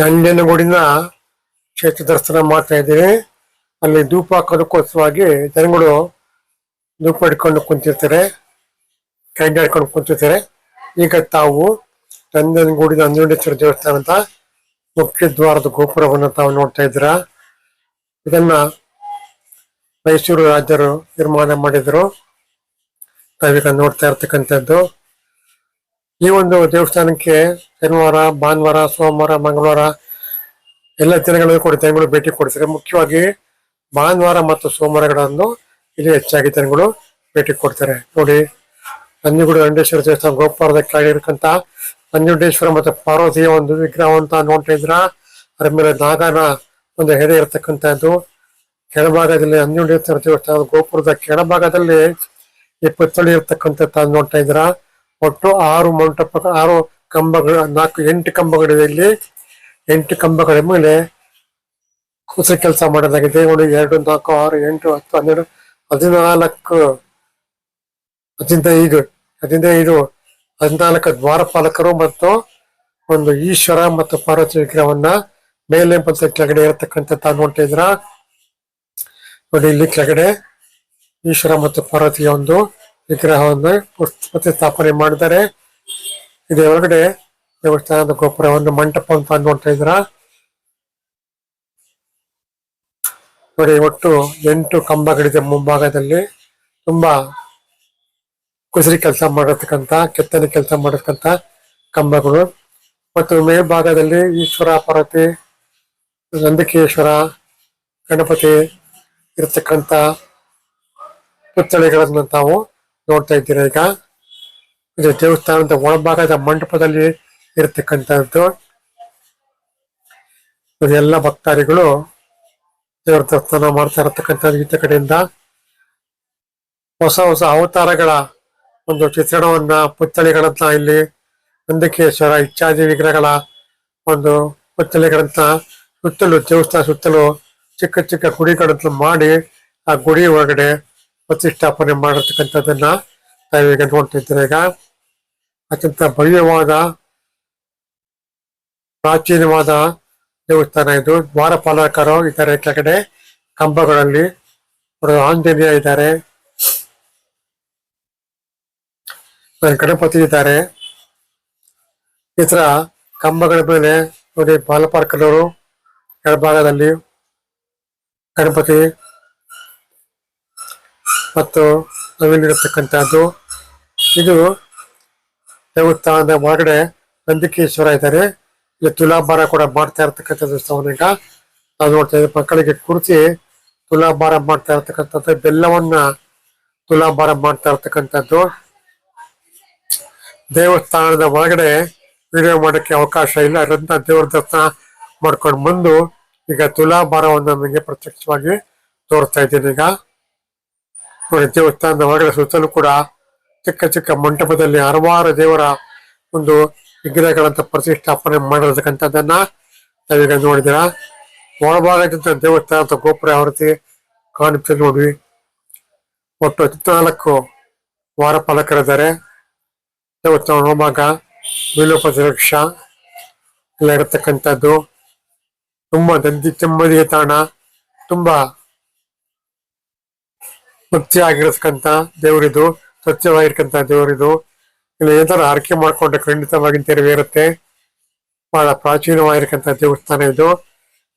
ನಂಜನಗೂಡಿನ ಕ್ಷೇತ್ರ ದರ್ಶನ ಮಾಡ್ತಾ ಇದ್ದೇವೆ. ಅಲ್ಲಿ ಧೂಪ ಹಾಕೋದಕ್ಕೋಸ್ಕರವಾಗಿ ಜನಗಳು ಧೂಪ ಹಿಡ್ಕೊಂಡು ಕುಂತಿರ್ತಾರೆ, ಕೈ ಹಿಡ್ಕೊಂಡು ಕುಂತಿರ್ತಾರೆ. ಈಗ ತಾವು ನಂಜನಗೂಡಿನ ದೇವಸ್ಥಾನ ಅಂತ ಮುಖ್ಯ ದ್ವಾರದ ಗೋಪುರವನ್ನು ತಾವು ನೋಡ್ತಾ ಇದ್ದೀರಾ. ಇದನ್ನ ಮೈಸೂರು ರಾಜರು ನಿರ್ಮಾಣ ಮಾಡಿದ್ರು. ತಾವೀಗ ನೋಡ್ತಾ ಇರ್ತಕ್ಕಂಥದ್ದು. ಈ ಒಂದು ದೇವಸ್ಥಾನಕ್ಕೆ ಶನಿವಾರ, ಭಾನುವಾರ, ಸೋಮವಾರ, ಮಂಗಳವಾರ ಎಲ್ಲ ದಿನಗಳಲ್ಲಿ ಕೂಡ ಜನಗಳು ಭೇಟಿ ಕೊಡ್ತಾರೆ. ಮುಖ್ಯವಾಗಿ ಭಾನುವಾರ ಮತ್ತು ಸೋಮವಾರಗಳನ್ನು ಇಲ್ಲಿ ಹೆಚ್ಚಾಗಿ ಜನಗಳು ಭೇಟಿ ಕೊಡ್ತಾರೆ. ನೋಡಿ ನಂಜುಗುಡಿ ಅಂಡೇಶ್ವರ ದೇವಸ್ಥಾನ ಗೋಪುರದ ಕೆಳಗೆ ಇರತಕ್ಕಂತ ನಂಜುಂಡೇಶ್ವರ ಮತ್ತು ಪಾರ್ವತಿಯ ಒಂದು ವಿಗ್ರಹ ಅಂತ ನೋಡ್ತಾ ಇದ್ರ ಅದರ ಮೇಲೆ ನಾಗನ ಒಂದು ಹೆಡೆ ಇರತಕ್ಕಂಥದ್ದು. ಕೆಳಭಾಗದಲ್ಲಿ ನಂಜುಂಡೇಶ್ವರ ದೇವಸ್ಥಾನ ಗೋಪುರದ ಕೆಳಭಾಗದಲ್ಲಿ ಈ ಪುತ್ಥಳಿ ಇರ್ತಕ್ಕಂಥ ನೋಡ್ತಾ ಇದ್ದೀರಾ? ಒಟ್ಟು ಆರು ಮಂಟಪ, ಆರು ಕಂಬಗಳು, ನಾಲ್ಕು, ಎಂಟು ಕಂಬಗಳಿವೆ ಎಂಟು ಕಂಬಗಳ ಮೇಲೆ ಕುಸ ಕೆಲಸ ಮಾಡೋದಾಗಿದೆ. ಒಂದು ಎರಡು, ನಾಲ್ಕು, ಆರು, ಎಂಟು, ಹತ್ತು, ಹನ್ನೆರಡು, ಹದಿನಾಲ್ಕು, ಹದಿನೈದು ಹದಿನೈದು, ಹದಿನಾಲ್ಕು ದ್ವಾರಪಾಲಕರು ಮತ್ತು ಒಂದು ಈಶ್ವರ ಮತ್ತು ಪಾರ್ವತಿ ವಿಗ್ರಹವನ್ನ ಮೇಲೆ ಮತ್ತು ಕೆಳಗಡೆ ಇರತಕ್ಕಂಥ ನೋಡ್ತಾ ಇದ್ರ ನೋಡಿ, ಇಲ್ಲಿ ಕೆಳಗಡೆ ಈಶ್ವರ ಮತ್ತು ಪಾರ್ವತಿಯ ಒಂದು ವಿಗ್ರಹವನ್ನು ಪ್ರತಿಸ್ಥಾಪನೆ ಮಾಡಿದ್ದಾರೆ. ಇದರ ಒಳಗಡೆ ದೇವಸ್ಥಾನದ ಗೋಪುರ ಒಂದು ಮಂಟಪ ಅಂತ ನೋಡ್ತಾ ಇದ್ರ. ನೋಡಿ, ಒಟ್ಟು ಎಂಟು ಕಂಬಗಳಿದೆ ಮುಂಭಾಗದಲ್ಲಿ. ತುಂಬಾ ಕುಸರಿ ಕೆಲಸ ಮಾಡತಕ್ಕಂತ ಕೆತ್ತನೆ ಕೆಲಸ ಮಾಡತಕ್ಕಂತ ಕಂಬಗಳು. ಮತ್ತು ಮೇಲ್ಭಾಗದಲ್ಲಿ ಈಶ್ವರ ಪಾರ್ವತಿ ನಂದಿಕೇಶ್ವರ, ಗಣಪತಿ ಇರತಕ್ಕಂತ ಪುತ್ಥಳಿಗಳನ್ನು ತಾವು ನೋಡ್ತಾ ಇದ್ದೀರಾ ಈಗ? ಇದು ದೇವಸ್ಥಾನದ ಒಳಭಾಗದ ಮಂಟಪದಲ್ಲಿ ಇರತಕ್ಕಂಥದ್ದು. ಎಲ್ಲ ಭಕ್ತಾದಿಗಳು ದೇವರ ದರ್ಶನ ಮಾಡ್ತಾ ಇರತಕ್ಕಂಥದ್ದು ಈತ ಕಡೆಯಿಂದ. ಹೊಸ ಹೊಸ ಅವತಾರಗಳ ಒಂದು ಚಿತ್ರಣವನ್ನ ಪುತ್ಥಳಿಗಳನ್ನ ಇಲ್ಲಿ ನಂದಿಕೇಶ್ವರ ಇಚ್ಛಾದಿ ವಿಗ್ರಹಗಳ ಒಂದು ಪುತ್ಥಳಿಗಳನ್ನ ಸುತ್ತಲೂ ದೇವಸ್ಥಾನ ಸುತ್ತಲೂ ಚಿಕ್ಕ ಚಿಕ್ಕ ಗುಡಿಗಳನ್ನ ಮಾಡಿ ಆ ಗುಡಿ ಒಳಗಡೆ ಪ್ರತಿಷ್ಠಾಪನೆ ಮಾಡಿರ್ತಕ್ಕಂಥದ್ದನ್ನ ನಾವೀಗ ನೋಡ್ತಿದ್ದೀರ ಈಗ? ಅತ್ಯಂತ ಭವ್ಯವಾದ, ಪ್ರಾಚೀನವಾದ ದೇವಸ್ಥಾನ ಇದು. ದ್ವಾರಪಾಲಕರು ಇದ್ದಾರೆ ಕೆಳಗಡೆ. ಕಂಬಗಳಲ್ಲಿ ಆಂಜನೇಯ ಇದ್ದಾರೆ. ಗಣಪತಿ ಇದ್ದಾರೆ. ಈ ತರ ಕಂಬಗಳ ಮೇಲೆ ನೋಡಿ ಬಾಲಪಾರ್ಕನವರು ಕೆಳಭಾಗದಲ್ಲಿ ಗಣಪತಿ ಮತ್ತು ನವಿಲಿರತಕ್ಕಂಥದ್ದು ಇದು ದೇವಸ್ಥಾನದ ಒಳಗಡೆ ನಂದಿಕೇಶ್ವರ ಇದ್ದಾರೆ. ಇಲ್ಲಿ ತುಲಾಭಾರ ಕೂಡ ಮಾಡ್ತಾ ಇರತಕ್ಕಂಥ ದೇವಸ್ಥಾನ ಈಗ. ನಾವು ನೋಡ್ತಾ ಇದ್ದೀವಿ, ಮಕ್ಕಳಿಗೆ ಕುರಿಸಿ ತುಲಾಭಾರ ಮಾಡ್ತಾ ಇರತಕ್ಕಂಥದ್ದು, ಬೆಲ್ಲವನ್ನ ತುಲಾಭಾರ ಮಾಡ್ತಾ ಇರತಕ್ಕಂಥದ್ದು. ದೇವಸ್ಥಾನದ ಒಳಗಡೆ ವಿಡಿಯೋ ಮಾಡೋಕ್ಕೆ ಅವಕಾಶ ಇಲ್ಲ. ಅದರಿಂದ ದೇವರ ದರ್ಶನ ಮಾಡ್ಕೊಂಡು ಬಂದು ಈಗ ತುಲಾಭಾರವನ್ನು ನಮಗೆ ಪ್ರತ್ಯಕ್ಷವಾಗಿ ತೋರಿಸ್ತಾ ಇದ್ದೀನಿ ಈಗ. ನೋಡಿ ದೇವಸ್ಥಾನದ ಹೊರಗಡೆ ಸುತ್ತಲೂ ಕೂಡ ಚಿಕ್ಕ ಚಿಕ್ಕ ಮಂಟಪದಲ್ಲಿ ಹಲವಾರು ದೇವರ ಒಂದು ವಿಗ್ರಹಗಳಂತ ಪ್ರತಿಷ್ಠಾಪನೆ ಮಾಡಿರ್ತಕ್ಕಂಥದ್ದನ್ನ ನಾವೀಗ ನೋಡಿದಿರ. ಒಳಭಾಗದಿಂದ ದೇವಸ್ಥಾನದ ಗೋಪುರ ಹೊರತಿ ರೀತಿ ಕಾಣುತ್ತೆ ನೋಡಿ. ಒಟ್ಟು ಹದಿನಾಲ್ಕು ವಾರಪಾಲಕರಿದ್ದಾರೆ. ದೇವಸ್ಥಾನ ಒಳಭಾಗ, ವಿಲೋಪದ ವೃಕ್ಷ ಎಲ್ಲ ಇರತಕ್ಕಂಥದ್ದು. ತುಂಬಾ ದಂದಿ ನೆಮ್ಮದಿಯ ತಾಣ. ತುಂಬಾ ಭಕ್ತಿಯಾಗಿರತಕ್ಕಂಥ ದೇವರಿದು ಸ್ವಚ್ಛವಾಗಿರ್ತಕ್ಕಂಥ ದೇವರಿದು. ಇಲ್ಲಿ ಏನಾದ್ರು ಆರಕೆ ಮಾಡ್ಕೊಂಡ್ರೆ ಖಂಡಿತವಾಗಿ ನೆರವೇರುತ್ತೆ. ಬಹಳ ಪ್ರಾಚೀನವಾಗಿರ್ತಕ್ಕಂಥ ದೇವಸ್ಥಾನ ಇದು.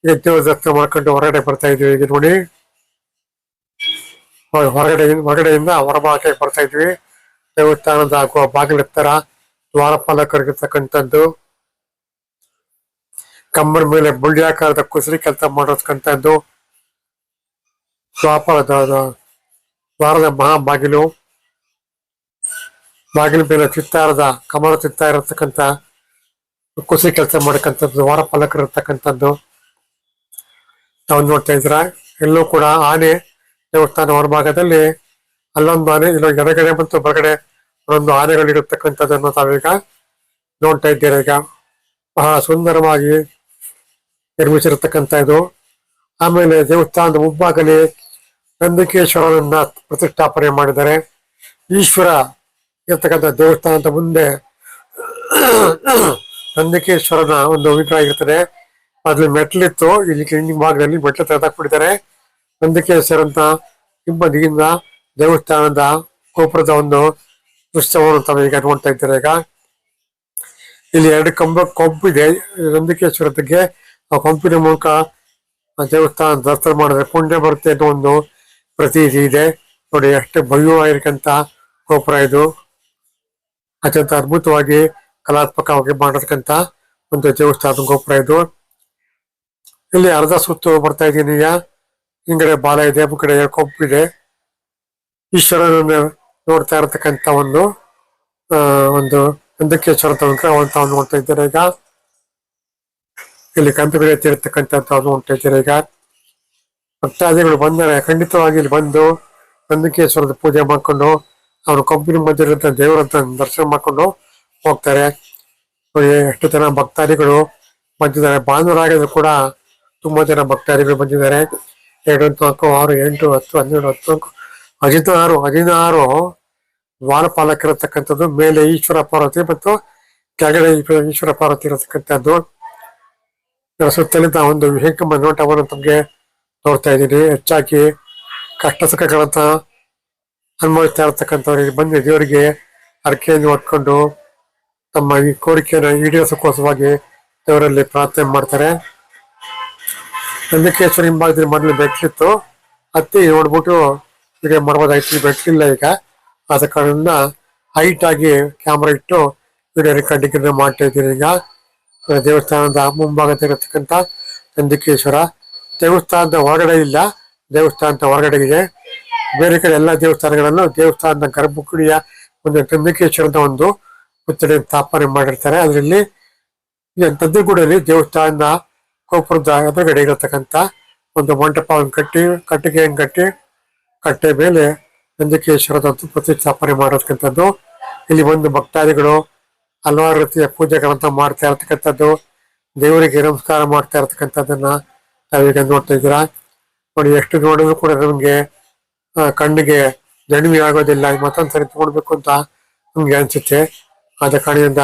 ಈಗ ದೇವರ ದರ್ಶನ ಮಾಡ್ಕೊಂಡು ಹೊರಗಡೆ ಬರ್ತಾ ಇದ್ವಿ. ಈಗ ನೋಡಿ ಹೊರಗಡೆ ಹೊರಗಡೆಯಿಂದ ಹೊರಭಾಗಕ್ಕೆ ಬರ್ತಾ ಇದ್ವಿ. ದೇವಸ್ಥಾನದ ಆಗುವ ಬಾಗಿಲ ಹತ್ತಿರ ದ್ವಾರಪಾಲಕರಿಗಿರ್ತಕ್ಕಂಥದ್ದು, ಕಂಬದ ಮೇಲೆ ಬುಳ್ಳಿಯಾಕಾರದ ಕುಸರಿ ಕೆಲಸ ಮಾಡಿರ್ತಕ್ಕಂಥದ್ದು ದ್ವಾಪರದ ದ್ವಾರದ ಮಹಾ ಬಾಗಿಲು ಮೇಲೆ ಚಿತ್ತಾರದ ಕಮಲ ಚಿತ್ತ ಇರತಕ್ಕಂಥ ಕುಸಿ ಕೆಲಸ ಮಾಡಕ್ಕಂಥದ್ದು ವಾರ ಪಾಲಕರು ಇರ್ತಕ್ಕಂಥದ್ದು. ನಾವು ನೋಡ್ತಾ ಇದ್ರ ಎಲ್ಲೂ ಕೂಡ ಆನೆ ದೇವಸ್ಥಾನ ಹೊರಭಾಗದಲ್ಲಿ ಅಲ್ಲೊಂದು ಆನೆ, ಇಲ್ಲೊಂದು ಎಡಗಡೆ ಮತ್ತು ಹೊರಗಡೆ ಒಂದೊಂದು ಆನೆಗಳು ಇರತಕ್ಕಂಥದ್ದನ್ನು ತಾವೀಗ ನೋಡ್ತಾ ಇದ್ದೀರಾ ಈಗ. ಬಹಳ ಸುಂದರವಾಗಿ ನಿರ್ಮಿಸಿರತಕ್ಕಂಥ ಇದು. ಆಮೇಲೆ ದೇವಸ್ಥಾನದ ಮುಂಭಾಗಲಿ ನಂದಿಕೇಶ್ವರನನ್ನ ಪ್ರತಿಷ್ಠಾಪನೆ ಮಾಡಿದ್ದಾರೆ. ಈಶ್ವರ ಇರ್ತಕ್ಕಂಥ ದೇವಸ್ಥಾನದ ಮುಂದೆ ನಂದಿಕೇಶ್ವರನ ಒಂದು ಅಭಿಪ್ರಾಯ ಇರ್ತದೆ. ಅದ್ರಲ್ಲಿ ಮೆಟ್ಲಿತ್ತು. ಇಲ್ಲಿ ಕ್ಲೀನಿಂಗ್ ಭಾಗದಲ್ಲಿ ಮೆಟ್ಲು ತೆಗೆದಾಕ್ಬಿಟ್ಟಿದ್ದಾರೆ. ನಂದಿಕೇಶ್ವರ ಅಂತ ಹಿಂಬದಿಯಿಂದ ದೇವಸ್ಥಾನದ ಗೋಪುರದ ಒಂದು ಉತ್ಸವವನ್ನು ತಮ್ಮ ಈಗ ನೋಡ್ತಾ ಇದ್ದಾರೆ ಈಗ. ಇಲ್ಲಿ ಎರಡು ಕಂಬ ಕೊಂಪಿದೆ ನಂದಿಕೇಶ್ವರದಕ್ಕೆ ಆ ಕೊಂಪಿನ ಮೂಲಕ ದೇವಸ್ಥಾನ ದರ್ಶನ ಮಾಡಿದ್ರೆ ಪುಣ್ಯ ಬರುತ್ತೆ ಅನ್ನೋ ಒಂದು ಪ್ರತೀತಿ ಇದೆ. ನೋಡಿ ಅಷ್ಟೇ ಭವ್ಯವಾಗಿರ್ತಕ್ಕಂಥ ಗೋಪುರ ಇದು. ಅತ್ಯಂತ ಅದ್ಭುತವಾಗಿ ಕಲಾತ್ಮಕವಾಗಿ ಮಾಡಿರ್ತಕ್ಕಂಥ ಒಂದು ದೇವಸ್ಥಾನ ಗೋಪುರ ಇದು. ಇಲ್ಲಿ ಅರ್ಧ ಸುತ್ತು ಬರ್ತಾ ಇದ್ದೀನಿ ಈಗ. ಹಿಂಗಡೆ ಬಾಲ ಇದೆ ಮುಂಗಡೆ ಇದೆ. ಈಶ್ವರನನ್ನ ನೋಡ್ತಾ ಇರತಕ್ಕಂತ ಒಂದು ಒಂದು ನಂದಕೇಶ್ವರ ಅಂತ ನೋಡ್ತಾ ಇದ್ದಾರೆ ಈಗ? ಇಲ್ಲಿ ಕಂಪಿಗಳು ತೀರ್ತಕ್ಕಂಥ ಇದ್ದಾರೆ ಈಗ? ಭಕ್ತಾದಿಗಳು ಬಂದರೆ ಖಂಡಿತವಾಗಿ ಇಲ್ಲಿ ಬಂದು ನಂದಿಕೇಶ್ವರದ ಪೂಜೆ ಮಾಡ್ಕೊಂಡು ಅವರು ಕಂಪನಿ ಮಧ್ಯ ಇರುವಂತ ದೇವರಂತ ದರ್ಶನ ಮಾಡ್ಕೊಂಡು ಹೋಗ್ತಾರೆ. ಎಷ್ಟು ಜನ ಭಕ್ತಾದಿಗಳು ಬಂದಿದ್ದಾರೆ. ಭಾನುವಾರ ಆಗಿದ್ರು ಕೂಡ ತುಂಬಾ ಜನ ಭಕ್ತಾದಿಗಳು ಬಂದಿದ್ದಾರೆ. ಎರಡು ನಾಲ್ಕು ಆರು, ಎಂಟು, ಹತ್ತು, ಹನ್ನೆರಡು, ಹತ್ತು ಹದಿನಾರು ಹದಿನಾರು ದ್ವಾರಪಾಲಕರಿರ್ತಕ್ಕಂಥದ್ದು ಮೇಲೆ ಈಶ್ವರ ಪಾರ್ವತಿ ಮತ್ತು ಕೆಳಗಡೆ ಈಶ್ವರ- ಪಾರ್ವತಿ ಇರತಕ್ಕಂಥದ್ದು. ಸುತ್ತಲಿದ್ದ ಒಂದು ವಿವೇಕಮ್ಮ ನೋಟವನ್ನು ತಮಗೆ ನೋಡ್ತಾ ಇದ್ದೀನಿ. ಹೆಚ್ಚಾಗಿ ಕಷ್ಟ ಸುಖಗಳಂತ ಅನುಭವಿಸ್ತಾ ಇರ್ತಕ್ಕಂಥವ್ರಿಗೆ ಬಂದು ದೇವರಿಗೆ ಅರ್ಕೆಯನ್ನು ಹೊತ್ಕೊಂಡು ತಮ್ಮ ಈ ಕೋರಿಕೆಯನ್ನು ಈಡೇರಿಸೋಕೋಸವಾಗಿ ದೇವರಲ್ಲಿ ಪ್ರಾರ್ಥನೆ ಮಾಡ್ತಾರೆ. ನಂದಿಕೇಶ್ವರ ಹಿಂಭಾಗದಲ್ಲಿ ಮೊದಲು ಬೆಟ್ಲಿತ್ತು ಹತ್ತಿ ನೋಡ್ಬಿಟ್ಟು ಈಗ ಮಾಡ್ಬೋದಾಯ್ತು ಬೆಟ್ಲಿಲ್ಲ ಈಗ. ಆದ ಕಾರಣ ಹೈಟ್ ಆಗಿ ಕ್ಯಾಮ್ರಾ ಇಟ್ಟು ವಿಡಿಯೋ ರೆಕಾರ್ಡಿಂಗ್ ಮಾಡ್ತಾ ಇದ್ದೀನಿ ಈಗ. ದೇವಸ್ಥಾನದ ಮುಂಭಾಗದಲ್ಲಿರತಕ್ಕಂಥ ನಂದಿಕೇಶ್ವರ. ದೇವಸ್ಥಾನದ ಹೊರಗಡೆ ಇಲ್ಲ. ದೇವಸ್ಥಾನದ ಹೊರಗಡೆ ಇದೆ ಬೇರೆ ಕಡೆ ಎಲ್ಲ ದೇವಸ್ಥಾನಗಳಲ್ಲೂ ದೇವಸ್ಥಾನದ ಗರ್ಭಗುಡಿಯ ಒಂದು ನಂದಿಕೇಶ್ವರದ ಒಂದು ಪುತ್ಥಳಿ ಸ್ಥಾಪನೆ ಮಾಡಿರ್ತಾರೆ. ಅದರಲ್ಲಿ ಈ ನಂದಿಗುಡಿಯಲ್ಲಿ ದೇವಸ್ಥಾನದ ಗೋಪುರದ ಎದುರುಗಡೆ ಇರತಕ್ಕಂಥ ಒಂದು ಮಂಟಪವನ್ನು ಕಟ್ಟಿ, ಕಟ್ಟಿಗೆಯನ್ನು ಕಟ್ಟಿ, ಕಟ್ಟೆ ಮೇಲೆ ನಂದಿಕೇಶ್ವರದ ಒಂದು ಪ್ರತಿಷ್ಠಾಪನೆ ಮಾಡಿರ್ತಕ್ಕಂಥದ್ದು. ಇಲ್ಲಿ ಬಂದು ಭಕ್ತಾದಿಗಳು ಹಲವಾರು ರೀತಿಯ ಪೂಜೆಗಳಂತ ಮಾಡ್ತಾ ಇರ್ತಕ್ಕಂಥದ್ದು. ದೇವರಿಗೆ ನಮಸ್ಕಾರ ಮಾಡ್ತಾ ಇರ್ತಕ್ಕಂಥದ್ದನ್ನ ನಾವೀಗ ನೋಡ್ತಾ ಇದ್ದೀರಾ? ನೋಡಿ, ಎಷ್ಟು ನೋಡಿದ್ರು ಕೂಡ ನಮಗೆ ಕಣ್ಣಿಗೆ ದಣಿವೆ ಆಗೋದಿಲ್ಲ ಮತ್ತೊಂದ್ಸರಿ ನೋಡ್ಬೇಕು ಅಂತ ನಮ್ಗೆ ಅನ್ಸುತ್ತೆ. ಆದ ಕಾರಣದಿಂದ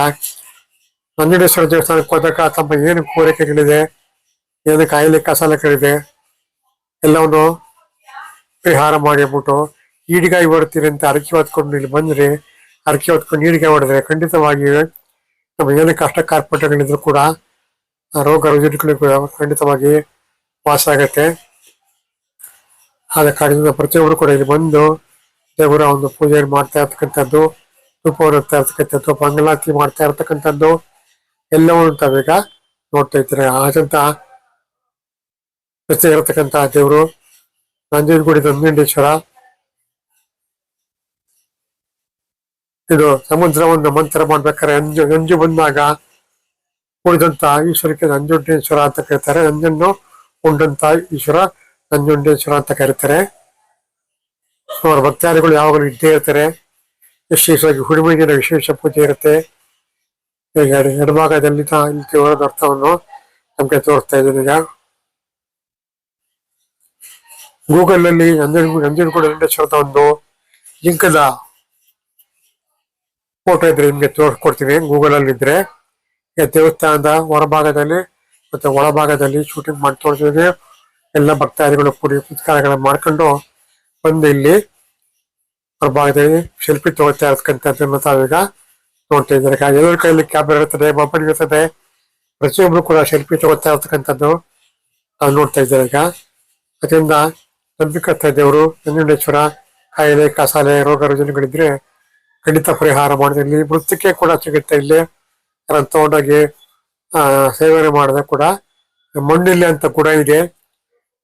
ನಂಜುಂಡೇಶ್ವರ ದೇವಸ್ಥಾನಕ್ಕೆ ಹೋದಾಗ ತಮ್ಮ ಏನು ಕೋರಿಕೆಗಳಿದೆ, ಏನು ಕಾಯಿಲೆ ಕಸಾಲೆಗಳಿದೆ, ಎಲ್ಲವನ್ನು ಪರಿಹಾರ ಮಾಡಿ ಅಂದ್ಬಿಟ್ಟು ಈಡಿಗಾಯಿ ಹೊಡ್ತೀರಿ ಅಂತ ಅರಕೆ ಹೊತ್ಕೊಂಡು ಇಲ್ಲಿ ಬಂದ್ರೆ, ಅರಕೆ ಹೊತ್ಕೊಂಡು ಈಡಿಗಾಯಿ ಹೊಡೆದ್ರೆ ಖಂಡಿತವಾಗಿ ನಮ್ಮ ಏನು ಕಷ್ಟ ಕಾರ್ಪಣ್ಯಗಳಿದ್ರು ಕೂಡ ರೋಗ ರುಜಿನಗಳು ಖಂಡಿತವಾಗಿ ವಾಸ ಆಗತ್ತೆ ಆದ ಕಾರಣದಿಂದ ಪ್ರತಿಯೊಬ್ಬರು ಕೂಡ ಇಲ್ಲಿ ಬಂದು ದೇವರ ಒಂದು ಪೂಜೆ ಮಾಡ್ತಾ ಇರ್ತಕ್ಕಂಥದ್ದು, ಧೂಪವನ್ನು ಇಡ್ತಾ ಇರ್ತಕ್ಕಂಥದ್ದು ಬಂಗಲಾತಿ ಮಾಡ್ತಾ ಇರ್ತಕ್ಕಂಥದ್ದು ಎಲ್ಲವನ್ನು ತಾವೀಗ ನೋಡ್ತಾ ಇದ್ದಾರೆ. ಆದಂತ ಪ್ರತಿ ಇರತಕ್ಕಂತಹ ದೇವರು ನಂಜನಗೂಡಿ ನಂಜುಂಡೇಶ್ವರ ಇದು ಸಮುದ್ರವನ್ನು ಮಂತ್ರ ಮಾಡ್ಬೇಕಾದ್ರೆ ಅಂಜು ನಂಜು ಬಂದಾಗ ಉಳಿದಂತ ಈಶ್ವರಕ್ಕೆ ನಂಜುಂಡೇಶ್ವರ ಅಂತ ಕರೀತಾರೆ. ನಂಜನ್ನು ಉಂಡಂತ ಈಶ್ವರ. ನಂಜುಂಡೇಶ್ವರ ಅಂತ ಕರೀತಾರೆ. ಅವರ ಭಕ್ತಾದಿಗಳು ಯಾವಾಗಲೂ ಇದ್ದೇ ಇರ್ತಾರೆ. ವಿಶೇಷವಾಗಿ ಹುಡುಗಿನ ವಿಶೇಷ ಪೂಜೆ ಇರುತ್ತೆ. ಈಗ ಎಡ- ಎಡಭಾಗದಲ್ಲಿ ದೇವರದ ಅರ್ಥವನ್ನು ನಮ್ಗೆ ತೋರಿಸ್ತಾ ಇದ್ದೀನಿ ಈಗ. ಗೂಗಲ್ ಅಲ್ಲಿ ನಂಜನಗೂಡು ನಂಜನಗೂಡು ಅಂತ ಒಂದು ಲಿಂಕದ ಫೋಟೋ ಇದ್ರೆ ನಿಮ್ಗೆ ತೋರಿಸ್ಕೊಡ್ತೀನಿ ಗೂಗಲ್ ಅಲ್ಲಿ ಇದ್ರೆ. ದೇವಸ್ಥಾನದ ಹೊರಭಾಗದಲ್ಲಿ ಮತ್ತೆ ಒಳಭಾಗದಲ್ಲಿ ಶೂಟಿಂಗ್ ಮಾಡಿ ತೋರಿಸಿದ್ರೆ ಎಲ್ಲ ಭಕ್ತಾದಿಗಳು ಕೂಡಿ ಪುಸ್ತಕಗಳನ್ನ ಮಾಡ್ಕೊಂಡು ಬಂದು ಇಲ್ಲಿ ಹೊರಭಾಗದಲ್ಲಿ ಶಿಲ್ಪಿ ತಗೋತಾ ಇರ್ತಕ್ಕಂಥದ್ದನ್ನು ತಾವೀಗ ನೋಡ್ತಾ ಇದ್ದಾರೆ ಎಲ್ಲರ ಕೈಯಲ್ಲಿ ಕ್ಯಾಮ್ರಾ ಇರ್ತದೆ ಮೊಬೈಲ್ ಇರ್ತದೆ ಪ್ರತಿಯೊಬ್ರು ಕೂಡ ಶಿಲ್ಪಿ ತಗೋತಾ ಇರ್ತಕ್ಕಂಥದ್ದು ನಾವು ನೋಡ್ತಾ ಇದ್ದಾರೆ ಈಗ. ಅದರಿಂದ ನಂಬಿಕತ್ತ ದೇವರು, ನಂಜುಂಡೇಶ್ವರ, ಕಾಯಿಲೆ, ಕಸಾಲೆ, ರೋಗ, ರುಜಿನಗಳಿದ್ರೆ ಖಂಡಿತ ಪರಿಹಾರ ಮಾಡಿದ್ರೆ ಇಲ್ಲಿ. ಮೃತ್ತಿಕೆ ಕೂಡ ಸಿಗುತ್ತೆ ಇಲ್ಲಿ. ಅದನ್ನು ತಗೊಂಡೋಗಿ ಸೇವನೆ ಮಾಡಿದ್ರೆ ಕೂಡ ಮಣ್ಣಿಲ್ಲಿ ಅಂತ ಕೂಡ ಇದೆ.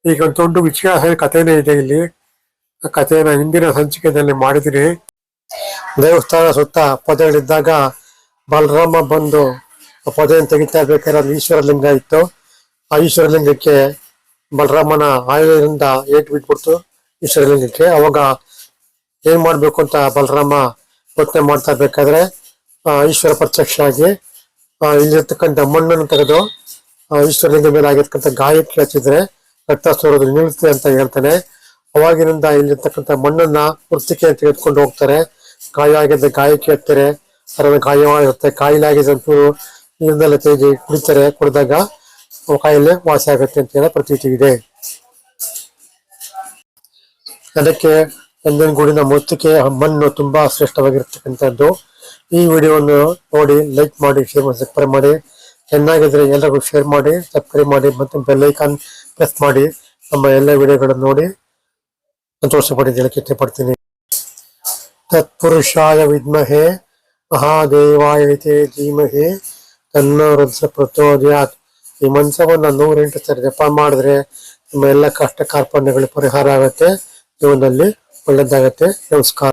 ಈಗ ಒಂದು ದೊಡ್ಡ ವಿಶ್ವಾಸ ಕಥೆನೇ ಇದೆ ಇಲ್ಲಿ. ಕಥೆನ ಹಿಂದಿನ ಸಂಚಿಕೆಯಲ್ಲಿ ಮಾಡಿದಿರಿ ದೇವಸ್ಥಾನ ಸುತ್ತ ಪೊದೆಗಳಿದ್ದಾಗ ಬಲರಾಮ ಬಂದು ಪೊದೆಯನ್ನು ತೆಗಿತಾ ಈಶ್ವರ ಲಿಂಗ ಇತ್ತು. ಆ ಈಶ್ವರ ಲಿಂಗಕ್ಕೆ ಬಲರಾಮನ ಆಯುಧದಿಂದ ಏಟ್ ಬಿಟ್ಬಿಡ್ತು ಈಶ್ವರ ಲಿಂಗಕ್ಕೆ ಅವಾಗ ಏನ್ ಮಾಡ್ಬೇಕು ಅಂತ ಬಲರಾಮ ಯೋಚನೆ ಮಾಡ್ತಾ ಇರ್ಬೇಕಾದ್ರೆ ಆ, ಈಶ್ವರ ಪ್ರತ್ಯಕ್ಷ ಆಗಿ ಇಲ್ಲಿರ್ತಕ್ಕಂಥ ಮಣ್ಣನ್ನು ತೆಗೆದು ಈಶ್ವರಲಿಂಗ ಮೇಲೆ ಆಗಿರ್ತಕ್ಕಂಥ ಗಾಯಕ್ಕೆ ಹಚ್ಚಿದ್ರೆ ರಕ್ತ ಸೋರೋದು ನಿಲ್ಲುತ್ತೆ ಅಂತ ಹೇಳ್ತಾನೆ. ಅವಾಗಿನಿಂದ ಇಲ್ಲಿರ್ತಕ್ಕಂಥ ಮಣ್ಣನ್ನ ವೃತ್ತಿಗೆ ತೆಗೆದುಕೊಂಡು ಹೋಗ್ತಾರೆ. ಗಾಯ ಆಗಿದ್ದ ಗಾಯಕ್ಕೆ ಹತ್ತಾರೆ ಅದರ ಗಾಯವಾಗಿರುತ್ತೆ ಕಾಯಿಲೆ ಆಗಿದೆ ಅಂತೂ ನೀರಿನೆಲ್ಲ ತೆಗೆದು ಕುಡಿತಾರೆ. ಕುಡಿದಾಗ ಕಾಯಿಲೆ ವಾಸಿ ಆಗುತ್ತೆ ಅಂತ ಹೇಳೋ ಪ್ರತೀತಿ ಇದೆ. ಅದಕ್ಕೆ ನಂಜನಗೂಡಿನ ಮೂರ್ತಿಕೆ ಮಣ್ಣು ತುಂಬಾ ಶ್ರೇಷ್ಠವಾಗಿರ್ತಕ್ಕಂಥದ್ದು. ಈ ವಿಡಿಯೋವನ್ನು ನೋಡಿ ಲೈಕ್ ಮಾಡಿ ಶೇರ್ ಮಾಡಿ ಸಬ್ಸ್ಕ್ರೈಬ್ ಮಾಡಿ. ಚೆನ್ನಾಗಿದ್ರೆ ಎಲ್ಲರಿಗೂ ಶೇರ್ ಮಾಡಿ ಸಬ್ಸ್ಕ್ರೈಬ್ ಮಾಡಿ, ಮತ್ತು ಬೆಲ್ ಐಕಾನ್ ಪ್ರೆಸ್ ಮಾಡಿ. ನಮ್ಮ ಎಲ್ಲ ವಿಡಿಯೋಗಳನ್ನು ನೋಡಿ. ಸಂತೋಷ ಪಡಿ ಕೆಟ್ಟ ಇಷ್ಟಪಡ್ತೀನಿ. ತತ್ಪುರುಷಾಯ ವಿದ್ಮಹೆ, ಮಹಾದೇವಾಯ ಧೀಮಹೆ. ತನ್ನ ರುದ್ರ ಪ್ರಚೋದಯಾತ್. ಈ ಮಂತ್ರವನ್ನ ನೂರೆಂಟು ಸರಿ ಜಪ ಮಾಡಿದ್ರೆ ನಿಮ್ಮ ಎಲ್ಲ ಕಷ್ಟ ಕಾರ್ಪಣ್ಯಗಳು ಪರಿಹಾರ ಆಗುತ್ತೆ. ಜೀವನದಲ್ಲಿ ಒಳ್ಳೆದಾಗತ್ತೆ. ನಮಸ್ಕಾರ.